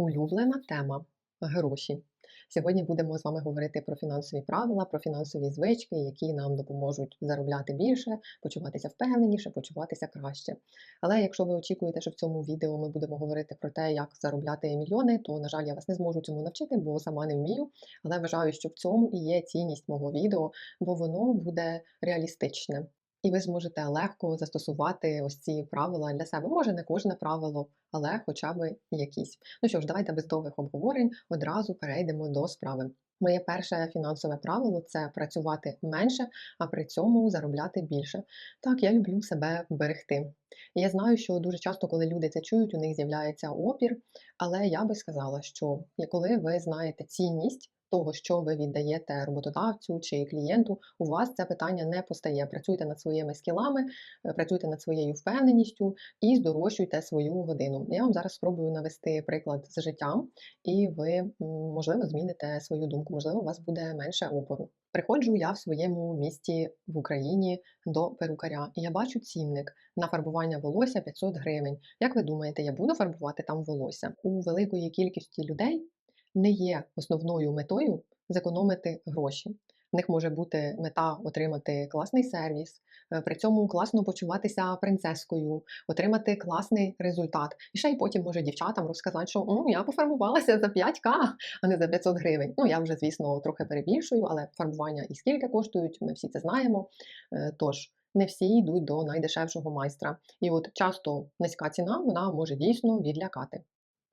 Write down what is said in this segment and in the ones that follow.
Улюблена тема гроші. Сьогодні будемо з вами говорити про фінансові правила, про фінансові звички, які нам допоможуть заробляти більше, почуватися впевненіше, почуватися краще. Але якщо ви очікуєте, що в цьому відео ми будемо говорити про те, як заробляти мільйони, то, на жаль, я вас не зможу цьому навчити, бо сама не вмію. Але вважаю, що в цьому і є цінність мого відео, бо воно буде реалістичне. І ви зможете легко застосувати ось ці правила для себе. Може, не кожне правило, але хоча б якісь. Ну що ж, давайте без довгих обговорень одразу перейдемо до справи. Моє перше фінансове правило це працювати менше, а при цьому заробляти більше. Так, я люблю себе берегти. Я знаю, що дуже часто, коли люди це чують, у них з'являється опір. Але я би сказала, що коли ви знаєте цінність того, що ви віддаєте роботодавцю чи клієнту, у вас це питання не постає. Працюйте над своїми скілами, е, працюйте над своєю впевненістю і здорожчуйте свою годину. Я вам зараз спробую навести приклад з життям, і ви, можливо, зміните свою думку, можливо, у вас буде менше опору. Приходжу я в своєму місті в Україні до перукаря, і я бачу цінник на фарбування волосся 500 гривень. Як ви думаєте, я буду фарбувати там волосся? У великої кількості людей не є основною метою зекономити гроші. В них може бути мета отримати класний сервіс, е, при цьому класно почуватися принцескою, отримати класний результат. І ще й потім може дівчатам розказати, що я пофарбувалася за 5к, а не за 500 гривень. Ну я вже, звісно, трохи перебільшую, але фарбування і скільки коштують, ми всі це знаємо. Е, тож. Не всі йдуть до найдешевшого майстра, і от часто низька ціна вона може дійсно відлякати.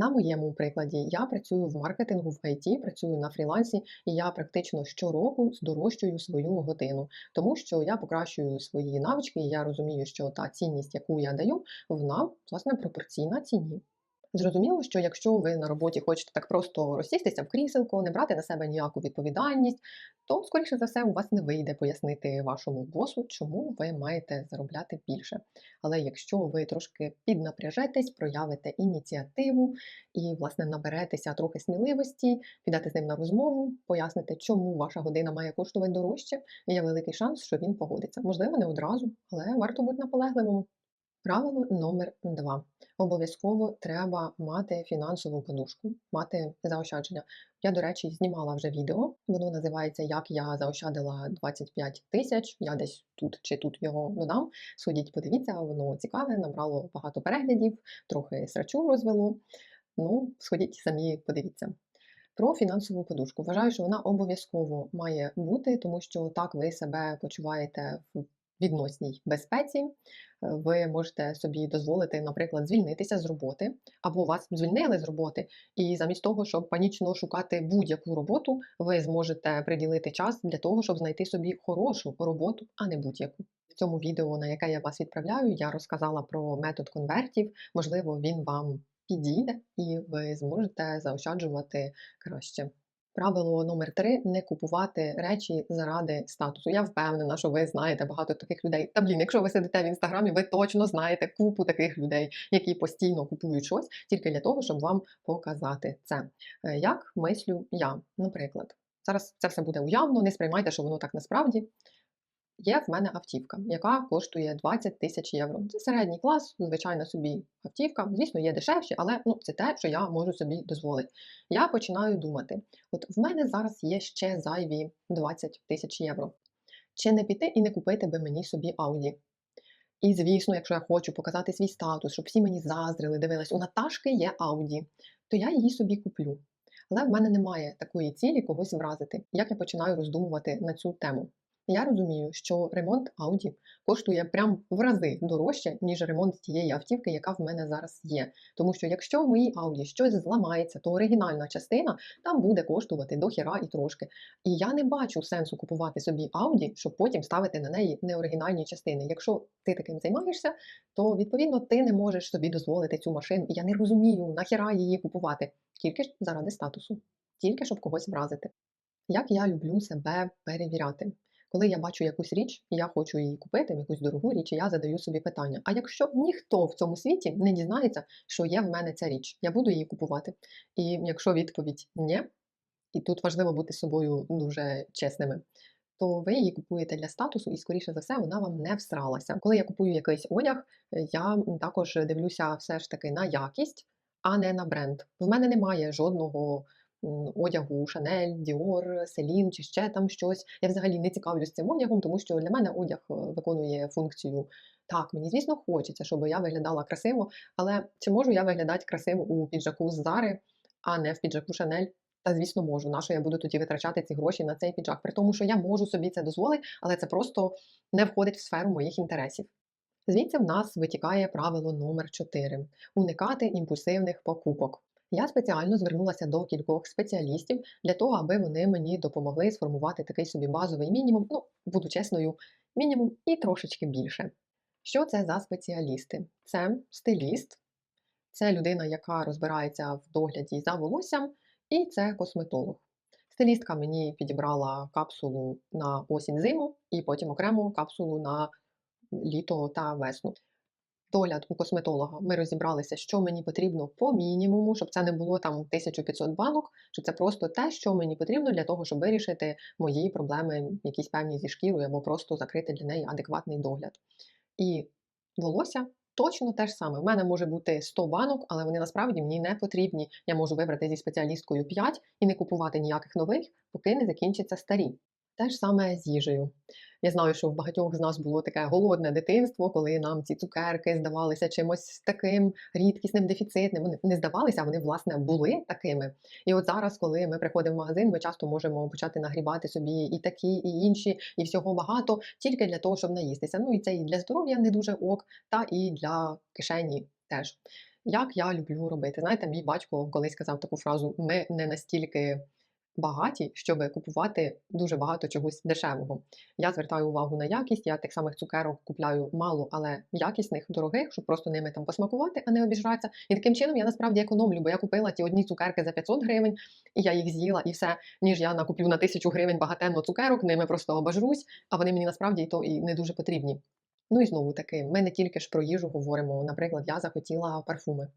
На моєму прикладі я працюю в маркетингу в IT, працюю на фрілансі, і я практично щороку здорожчую свою годину, тому що я покращую свої навички, і я розумію, що та цінність, яку я даю, вона власне пропорційна ціні. Зрозуміло, що якщо ви на роботі хочете так просто розсістися в кріселко, не брати на себе ніяку відповідальність, то, скоріше за все, у вас не вийде пояснити вашому босу, чому ви маєте заробляти більше. Але якщо ви трошки піднапряжетесь, проявите ініціативу і, власне, наберетеся трохи сміливості, підете з ним на розмову, поясните, чому ваша година має коштувати дорожче, є великий шанс, що він погодиться. Можливо, не одразу, але варто бути наполегливим. Правило номер два. Обов'язково треба мати фінансову подушку, мати заощадження. Я, до речі, знімала вже відео. Воно називається Як я заощадила 25 тисяч. Я десь тут чи тут його додам. Сходіть, подивіться, воно цікаве, набрало багато переглядів, трохи срачу розвело. Ну, сходіть самі, подивіться. Про фінансову подушку. Вважаю, що вона обов'язково має бути, тому що так ви себе почуваєте в відносній безпеці, е, ви можете собі дозволити, наприклад, звільнитися з роботи, або вас звільнили з роботи, і замість того, щоб панічно шукати будь-яку роботу, ви зможете приділити час для того, щоб знайти собі хорошу роботу, а не будь-яку. В цьому відео, на яке я вас відправляю, я розказала про метод конвертів. Можливо, він вам підійде, і ви зможете заощаджувати краще. Правило номер три не купувати речі заради статусу. Я впевнена, що ви знаєте багато таких людей. Та блін, якщо ви сидите в інстаграмі, ви точно знаєте купу таких людей, які постійно купують щось тільки для того, щоб вам показати це. Е, як мислю я, наприклад, зараз це все буде уявно, не сприймайте, що воно так насправді. Є в мене автівка, яка коштує 20 тисяч євро. Це середній клас, звичайно собі автівка. Звісно, є дешевші, але ну, це те, що я можу собі дозволити. Я починаю думати: от в мене зараз є ще зайві 20 тисяч євро. Чи не піти і не купити би мені собі Ауді? І, звісно, якщо я хочу показати свій статус, щоб всі мені заздрили, дивились, у Наташки є Ауді, то я її собі куплю. Але в мене немає такої цілі когось вразити. Як я починаю роздумувати на цю тему? Я розумію, що ремонт Audi коштує прям в рази дорожче, ніж ремонт тієї автівки, яка в мене зараз є. Тому що якщо в моїй Audi щось зламається, то оригінальна частина там буде коштувати до хіра і трошки. І я не бачу сенсу купувати собі Audi, щоб потім ставити на неї неоригінальні частини. Якщо ти таким займаєшся, то відповідно ти не можеш собі дозволити цю машину. Я не розумію, нахіра її купувати, тільки ж заради статусу, тільки щоб когось вразити. Як я люблю себе перевіряти. Коли я бачу якусь річ, я хочу її купити, якусь дорогу річ, і я задаю собі питання: а якщо ніхто в цьому світі не дізнається, що є в мене ця річ, я буду її купувати. І якщо відповідь ні, і тут важливо бути з собою дуже чесними. То ви її купуєте для статусу, і, скоріше за все, вона вам не всралася. Коли я купую якийсь одяг, я також дивлюся все ж таки на якість, а не на бренд. В мене немає жодного одягу Chanel, Dior, Celine чи ще там щось. Я взагалі не цікавлюсь цим одягом, тому що для мене одяг е, виконує функцію. Так, мені звісно хочеться, щоб я виглядала красиво, але чи можу я виглядати красиво у піджаку з Zara, а не в піджаку Chanel? Та звісно можу. На що я буду тоді витрачати ці гроші на цей піджак? При тому, що я можу собі це дозволити, але це просто не входить в сферу моїх інтересів. Звідси в нас витікає правило номер 4 уникати імпульсивних покупок. Я спеціально звернулася до кількох спеціалістів для того, аби вони мені допомогли сформувати такий собі базовий мінімум. Ну, буду чесною, мінімум і трошечки більше. Що це за спеціалісти? Це стиліст, це людина, яка розбирається в догляді за волоссям, і це косметолог. Стилістка мені підібрала капсулу на осінь-зиму і потім окрему капсулу на літо та весну. Догляд у косметолога ми розібралися, що мені потрібно по мінімуму, щоб це не було там 1500 банок, що це просто те, що мені потрібно для того, щоб вирішити мої проблеми, якісь певні зі шкірою, або просто закрити для неї адекватний догляд. І волосся точно те ж саме. У мене може бути 100 банок, але вони насправді мені не потрібні. Я можу вибрати зі спеціалісткою 5 і не купувати ніяких нових, поки не закінчаться старі. Те ж саме з їжею. Я знаю, що в багатьох з нас було таке голодне дитинство, коли нам ці цукерки здавалися чимось таким рідкісним, дефіцитним. Вони не здавалися, вони, власне, були такими. І от зараз, коли ми приходимо в магазин, ми часто можемо почати нагрібати собі і такі, і інші, і всього багато, тільки для того, щоб наїстися. Ну і це і для здоров'я не дуже ок, та і для кишені теж. Як я люблю робити. Знаєте, мій батько колись сказав таку фразу: ми не настільки багаті, щоб купувати дуже багато чогось дешевого. Я звертаю увагу на якість, я тих самих цукерок купляю мало, але якісних, дорогих, щоб просто ними там посмакувати, а не обіжратися. І таким чином я насправді економлю, бо я купила ті одні цукерки за 500 гривень, і я їх з'їла, і все, ніж я накуплю на тисячу гривень багатенно цукерок, ними просто обожрусь, а вони мені насправді і то і не дуже потрібні. Ну і знову таки, ми не тільки ж про їжу говоримо. Наприклад, я захотіла парфуми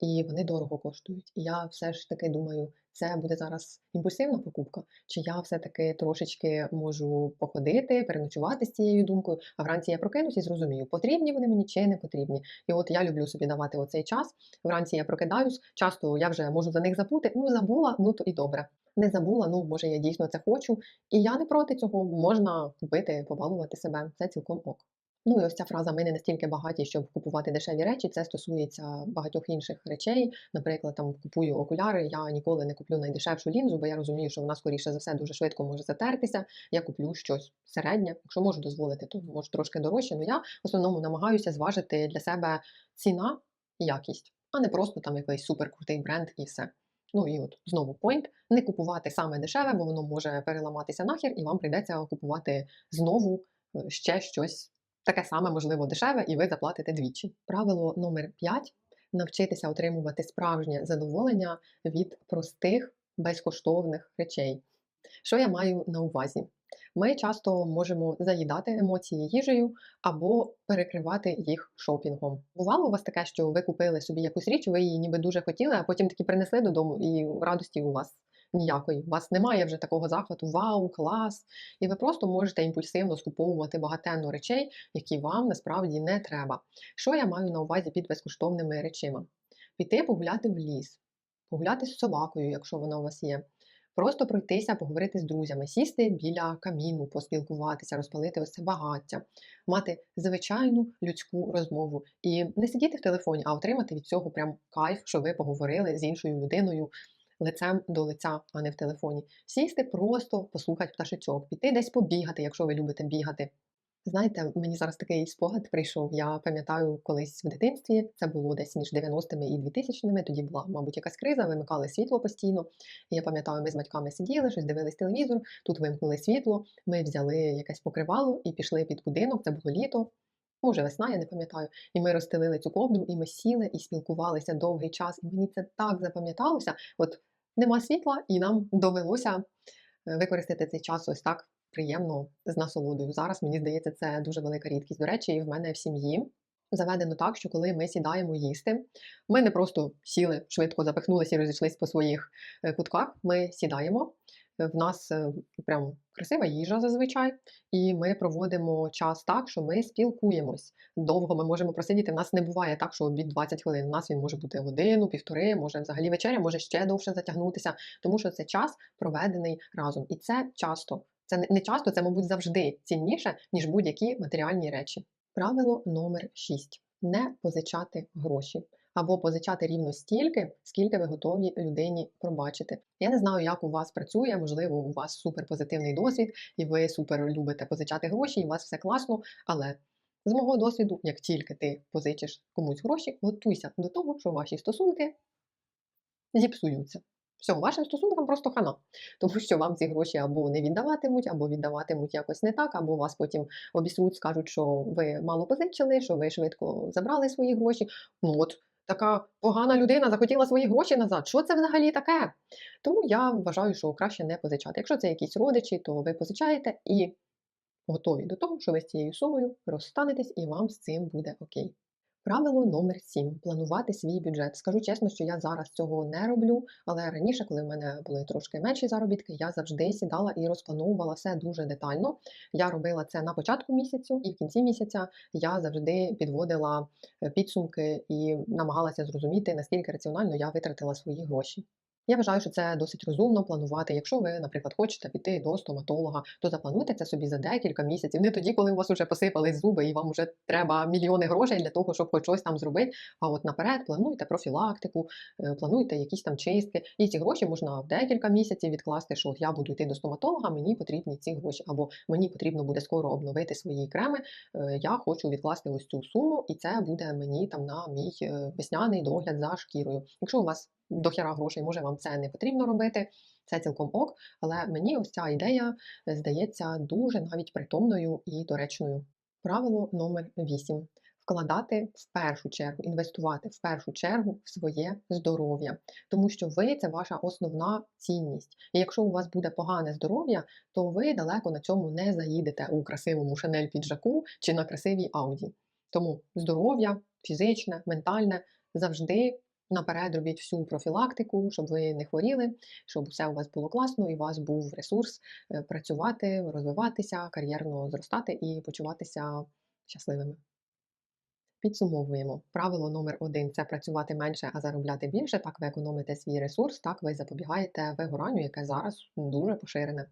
і вони дорого коштують. І я все ж таки думаю, це буде зараз імпульсивна покупка, чи я все-таки трошечки можу походити, переночувати з цією думкою, а вранці я прокинусь і зрозумію, потрібні вони мені чи не потрібні. І от я люблю собі давати оцей час. Вранці я прокидаюсь, часто я вже можу за них забути. Ну забула, ну то і добре. Не забула, ну може я дійсно це хочу. І я не проти цього можна купити, побалувати себе. Це цілком ок. Ну і ось ця фраза ми не настільки багаті, щоб купувати дешеві речі. Це стосується багатьох інших речей. Наприклад, там купую окуляри. Я ніколи не куплю найдешевшу лінзу, бо я розумію, що вона скоріше за все дуже швидко може затертися. Я куплю щось середнє. Якщо можу дозволити, то може трошки дорожче. але я в основному намагаюся зважити для себе ціна і якість, а не просто там якийсь суперкрутий бренд і все. Ну і от знову point. Не купувати саме дешеве, бо воно може переламатися нахер, і вам прийдеться купувати знову е, ще щось таке саме, можливо, дешеве, і ви заплатите двічі. Правило номер 5 навчитися отримувати справжнє задоволення від простих безкоштовних речей. Що я маю на увазі? Ми часто можемо заїдати емоції їжею або перекривати їх шопінгом. Бувало у вас таке, що ви купили собі якусь річ, ви її ніби дуже хотіли, а потім таки принесли додому, і радості у вас ніякої. У вас немає вже такого захвату, вау, клас! І ви просто можете імпульсивно скуповувати багатенно речей, які вам насправді не треба. Що я маю на увазі під безкоштовними речима? Піти погуляти в ліс, погуляти з собакою, якщо вона у вас є. Просто пройтися, поговорити з друзями, сісти біля каміну, поспілкуватися, розпалити ось це багаття, мати звичайну людську розмову і не сидіти в телефоні, а отримати від цього прям кайф, що ви поговорили з іншою людиною лицем до лиця, а не в телефоні. Сісти, просто послухати пташечок, піти десь побігати, якщо ви любите бігати. Знаєте, мені зараз такий спогад прийшов. Я пам'ятаю, колись в дитинстві це було десь між 90-ми і 2000-ми, Тоді була, мабуть, якась криза, вимикали світло постійно. І я пам'ятаю, ми з батьками сиділи, щось дивились телевізор. Тут вимкнули світло. Ми взяли якесь покривало і пішли під будинок. Це було літо. Може, весна, я не пам'ятаю. І ми розстелили цю ковдру, і ми сіли і спілкувалися довгий час. І мені це так запам'яталося. От нема світла, і нам довелося е, використати цей час ось так приємно з насолодою. Зараз мені здається, це дуже велика рідкість. До речі, і в мене в сім'ї заведено так, що коли ми сідаємо їсти, ми не просто сіли, швидко запихнулися і розійшлися по своїх е, кутках. Ми сідаємо, В нас е, прям красива їжа зазвичай, і ми проводимо час так, що ми спілкуємось. Довго ми можемо просидіти. У нас не буває так, що обід 20 хвилин. У нас він може бути годину, півтори, може взагалі вечеря, може ще довше затягнутися, тому що це час проведений разом. І це часто. Це не часто, це, мабуть, завжди цінніше, ніж будь-які матеріальні речі. Правило номер 6. Не позичати гроші. Або позичати рівно стільки, скільки ви готові людині пробачити. Я не знаю, як у вас працює, можливо, у вас суперпозитивний досвід, і ви супер любите позичати гроші, і у вас все класно. Але з мого досвіду, як тільки ти позичиш комусь гроші, готуйся до того, що ваші стосунки зіпсуються. Все, вашим стосункам просто хана, тому що вам ці гроші або не віддаватимуть, або віддаватимуть якось не так, або вас потім обісруть, скажуть, що ви мало позичили, що ви швидко забрали свої гроші. Ну от така погана людина захотіла свої гроші назад. Що це взагалі таке? Тому я вважаю, що краще не позичати. Якщо це якісь родичі, то ви позичаєте і готові до того, що ви з цією сумою розстанетесь і вам з цим буде окей. Правило номер 7. Планувати свій бюджет. Скажу чесно, що я зараз цього не роблю, але раніше, коли в мене були трошки менші заробітки, я завжди сідала і розплановувала все дуже детально. Я робила це на початку місяцю, і в кінці місяця я завжди підводила е, підсумки і намагалася зрозуміти, наскільки раціонально я витратила свої гроші. Я вважаю, що це досить розумно планувати. Якщо ви, наприклад, хочете піти до стоматолога, то заплануйте це собі за декілька місяців. Не тоді, коли у вас вже посипались зуби, і вам вже треба мільйони грошей для того, щоб хоч щось там зробити. А от наперед плануйте профілактику, е, плануйте якісь там чистки. І ці гроші можна в декілька місяців відкласти, що от я буду йти до стоматолога, мені потрібні ці гроші, або мені потрібно буде скоро обновити свої креми. е, Я хочу відкласти ось цю суму, і це буде мені там на мій е, весняний догляд за шкірою. Якщо у вас дохіра грошей, може вам це не потрібно робити. Це цілком ок, але мені ось ця ідея е, здається дуже навіть притомною і доречною. Правило номер 8. Вкладати в першу чергу, інвестувати в першу чергу в своє здоров'я, тому що ви це ваша основна цінність. І якщо у вас буде погане здоров'я, то ви далеко на цьому не заїдете у красивому шанель піджаку чи на красивій ауді. Тому здоров'я, фізичне, ментальне завжди наперед робіть всю профілактику, щоб ви не хворіли, щоб все у вас було класно і у вас був ресурс е, працювати, розвиватися, кар'єрно зростати і почуватися щасливими. Підсумовуємо. Правило номер один це працювати менше, а заробляти більше. Так ви економите свій ресурс, так ви запобігаєте вигоранню, яке зараз дуже поширене.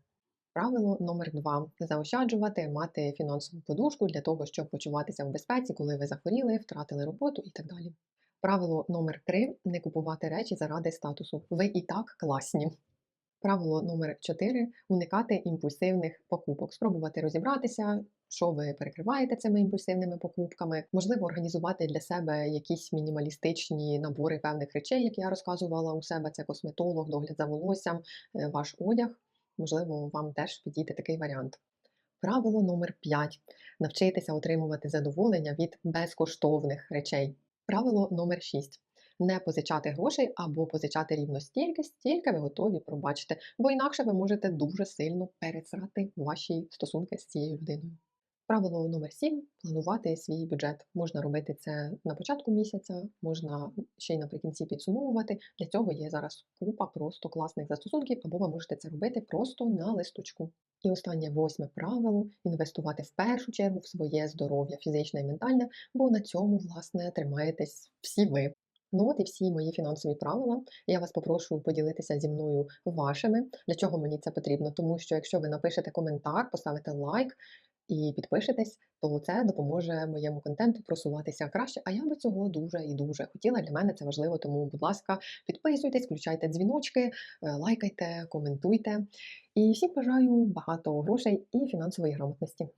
Правило номер два заощаджувати, мати фінансову подушку для того, щоб почуватися в безпеці, коли ви захворіли, втратили роботу і так далі. Правило номер три не купувати речі заради статусу. Ви і так класні. Правило номер 4 уникати імпульсивних покупок, спробувати розібратися, що ви перекриваєте цими імпульсивними покупками, можливо, організувати для себе якісь мінімалістичні набори певних речей, як я розказувала у себе. Це косметолог, догляд за волоссям, е, ваш одяг. Можливо, вам теж підійде такий варіант. Правило номер 5 навчитися отримувати задоволення від безкоштовних речей. Правило номер 6 не позичати грошей або позичати рівно стільки, стільки ви готові пробачити, бо інакше ви можете дуже сильно пересрати ваші стосунки з цією людиною. Правило номер 7 планувати свій бюджет. Можна робити це на початку місяця, можна ще й наприкінці підсумовувати. Для цього є зараз купа просто класних застосунків, або ви можете це робити просто на листочку. І останнє восьме правило інвестувати в першу чергу в своє здоров'я, фізичне і ментальне, бо на цьому, власне, тримаєтесь всі ви. Ну от і всі мої фінансові правила. Я вас попрошу поділитися зі мною вашими. Для чого мені це потрібно? Тому що якщо ви напишете коментар, поставите лайк і підпишетесь, то це допоможе моєму контенту просуватися краще. А я би цього дуже і дуже хотіла. Для мене це важливо. Тому, будь ласка, підписуйтесь, включайте дзвіночки, е, лайкайте, коментуйте. І всім бажаю багато грошей і фінансової грамотності.